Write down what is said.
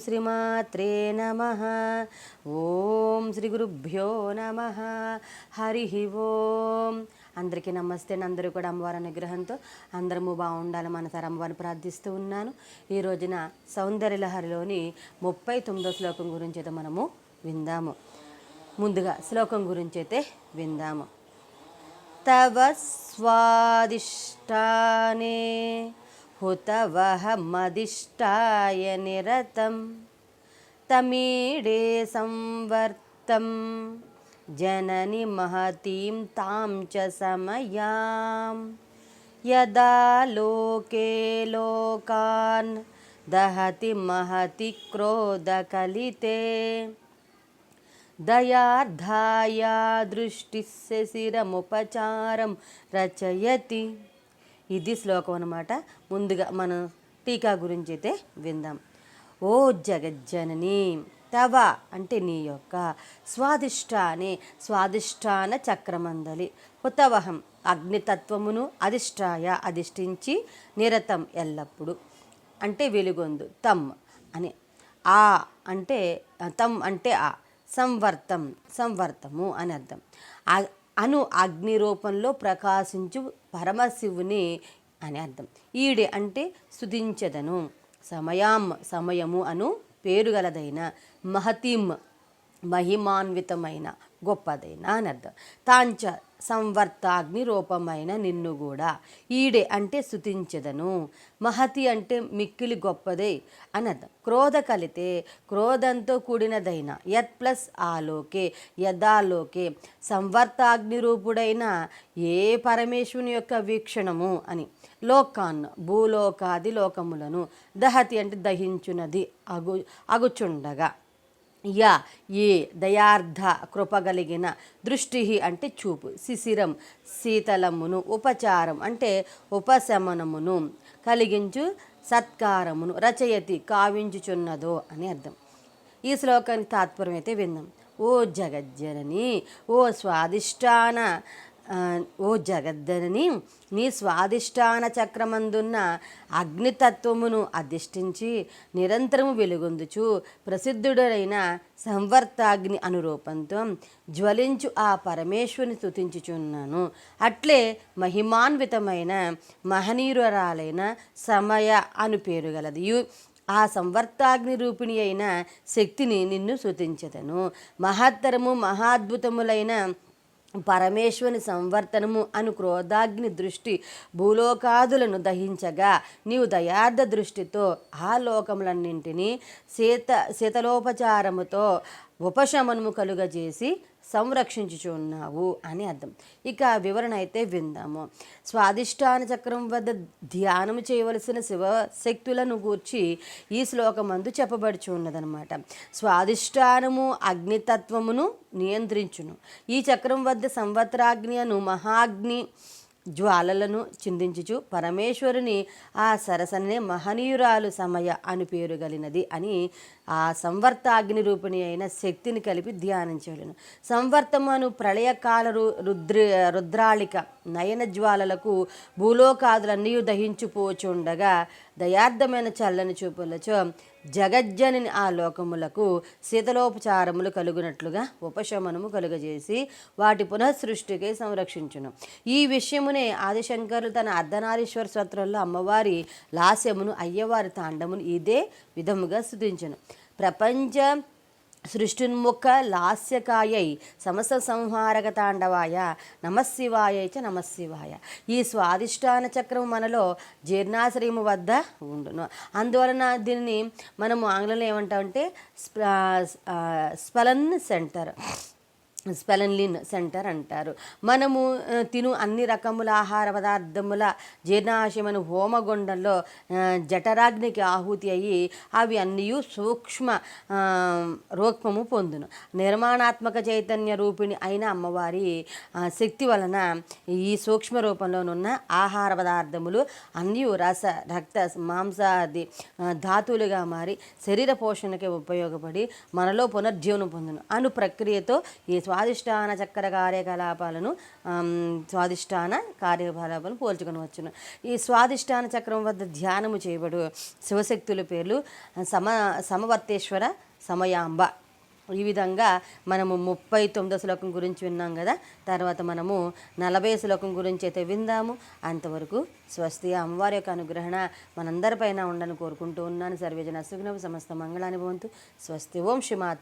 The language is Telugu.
శ్రీమాత్రే నమ. ఓం శ్రీ గురుభ్యో నమ. హరి ఓం. అందరికీ నమస్తే అందరూ కూడా అమ్మవారి అనుగ్రహంతో అందరము బాగుండాలి మనసారి అమ్మవారిని ప్రార్థిస్తూ ఉన్నాను. ఈ రోజున సౌందర్యలహరిలోని ముప్పై తొమ్మిదో శ్లోకం గురించి అయితే మనము విందాము. ముందుగా శ్లోకం గురించి అయితే విందాము. తవ స్వాదిష్టానే హుతవహమదిష్టాయ నిరతం తమీడే సంవర్తం జనని మహతీం తాం చ సమయాం. యదా లోకే లోకాన్ దహతి మహతి క్రోధకలితే దయార్ధాయా దృష్టిస్య శిరముపచారం రచయతి. ఇది శ్లోకం అనమాట ముందుగా మనం టీకా గురించి అయితే విందాం. ఓ జగజ్జనని తవ అంటే నీ యొక్క స్వాదిష్టానే స్వాదిష్టాన చక్రమందలి. హుతవహం అగ్నితత్వమును అధిష్టాయ అధిష్ఠించి నిరతం ఎల్లప్పుడు. అంటే వెలుగొందు తమ్ అని. ఆ అంటే తమ్ అంటే ఆ సంవర్తం సంవర్తము అని అర్థం. ఆ- అను అగ్ని రూపంలో ప్రకాశించు పరమశివుని అని అర్థం. ఈడే అంటే స్థుతించదను సమయాం సమయము అను పేరుగలదైన మహతీం మహిమాన్వితమైన గొప్పదైన అని అర్థం. తాంచ సంవర్తాగ్ని రూపమైన నిన్ను కూడా ఈడే అంటే స్థుతించదను మహతి అంటే మిక్కిలి గొప్పదే అని అర్థం. క్రోధ కలితే క్రోధంతో కూడినదైన యత్ ప్లస్ ఆలోకే యదాలోకే సంవర్తాగ్ని రూపుడైన ఏ పరమేశ్వరుని యొక్క వీక్షణము అని. లోకాన్ భూలోకాది లోకములను దహతి అంటే దహించునది అగు అగుచుండగా. యా ఏ దయార్థ కృపగలిగిన దృష్టి అంటే చూపు శిశిరం శీతలమును ఉపచారం అంటే ఉపశమనమును కలిగించు సత్కారమును రచయతి కావించుచున్నదో అని అర్థం. ఈ శ్లోకానికి తాత్పర్యం అయితే విందాం ఓ జగజ్జనని ఓ స్వాదిష్టాన ఓ జగద్దనని నీ స్వాదిష్టాన చక్రమందున్న అగ్నితత్వమును అధిష్ఠించి నిరంతరము వెలుగొందుచు ప్రసిద్ధుడైన సంవర్తాగ్ని అనురూపంతో జ్వలించు ఆ పరమేశ్వరుని స్థుతించుచున్నాను అట్లే మహిమాన్వితమైన మహనీయురాలైన సమయ అను పేరు గలది ఆ సంవర్తాగ్ని రూపిణి అయిన శక్తిని నిన్ను శృతించదను మహత్తరము మహాద్భుతములైన పరమేశ్వరుని సంవర్తనము అను క్రోధాగ్ని దృష్టి భూలోకాదులను దహించగా నీవు దయార్థ దృష్టితో ఆ లోకములన్నింటినీ శీత శీతలోపచారముతో ఉపశమనము కలుగజేసి సంరక్షించుచున్నావు అని అర్థం. ఇక వివరణ అయితే విందాము. స్వాదిష్టాన చక్రం వద్ద ధ్యానం చేయవలసిన శివశక్తులను గూర్చి ఈ శ్లోకమందు చెప్పబడుచు ఉన్నదనమాట స్వాదిష్టానము అగ్నితత్వమును నియంత్రించును. ఈ చక్రం వద్ద సంవత్సరాగ్ని అను మహాగ్ని జ్వాలలను చిందించుచు పరమేశ్వరుని ఆ సరసనే మహనీయురాలు సమయ అని పేరు గలినది అని ఆ సంవర్తాగ్ని రూపిణి అయిన శక్తిని కలిపి ధ్యానించవలను. సంవర్తమను ప్రళయకాల రు- రుద్ర రుద్రాళిక నయన జ్వాలలకు భూలోకాదులన్నీ దహించుపోచుండగా దయార్థమైన చల్లని చూపులచో జగజ్జనని ఆ లోకములకు శీతలోపచారములు కలుగునట్లుగా ఉపశమనము కలుగజేసి వాటి పునఃసృష్టికై సంరక్షించును. ఈ విషయమునే ఆదిశంకరులు తన అర్ధనారీశ్వర స్తోత్రంలో అమ్మవారి లాస్యమును అయ్యవారి తాండమును ఇదే విధముగా స్థుతించును. ప్రపంచ సృష్టిన్ముఖ లాస్యకాయై సమస్త సంహారక తాండవాయ నమశివాయ చ నమశివాయ. ఈ స్వాదిష్టాన చక్రం మనలో జీర్ణాశ్రయము వద్ద ఉండును. అందువలన దీనిని మనము ఆంగ్లంలో ఏమంటామంటే స్ప స్పలన్ సెంటర్. స్పెలన్లిన్ సెంటర్ అంటారు. మనము తిను అన్ని రకముల ఆహార పదార్థముల జీర్ణాశయమను హోమగుండంలో జఠరాగ్నికి ఆహుతి అయ్యి అవి అన్నీ సూక్ష్మ రూపము పొందును. నిర్మాణాత్మక చైతన్య రూపిణి అయిన అమ్మవారి శక్తి వలన ఈ సూక్ష్మ రూపంలోనున్న ఆహార పదార్థములు అన్నీ రస రక్త మాంసాది ధాతువులుగా మారి శరీర పోషణకి ఉపయోగపడి మనలో పునర్జీవనం పొందును. అను ప్రక్రియతో ఈ స్వాదిష్టాన చక్ర కార్యకలాపాలను స్వాదిష్టాన కార్యకలాపాలను పోల్చుకొని వచ్చును ఈ స్వాదిష్టాన చక్రం వద్ద ధ్యానము చేయబడు శివశక్తుల పేర్లు సమ సమవర్తేశ్వర సమయాంబ. ఈ విధంగా మనము ముప్పై తొమ్మిదో శ్లోకం గురించి విన్నాం కదా తర్వాత మనము నలభై శ్లోకం గురించి అయితే విందాము. అంతవరకు స్వస్తి అమ్మవారి యొక్క అనుగ్రహణ మనందరిపైన ఉండని కోరుకుంటూ ఉన్నాను. సర్వేజన సుగ్నవ సమస్త మంగళాన్ని భవంతు. స్వస్తి. ఓం శ్రీమాత్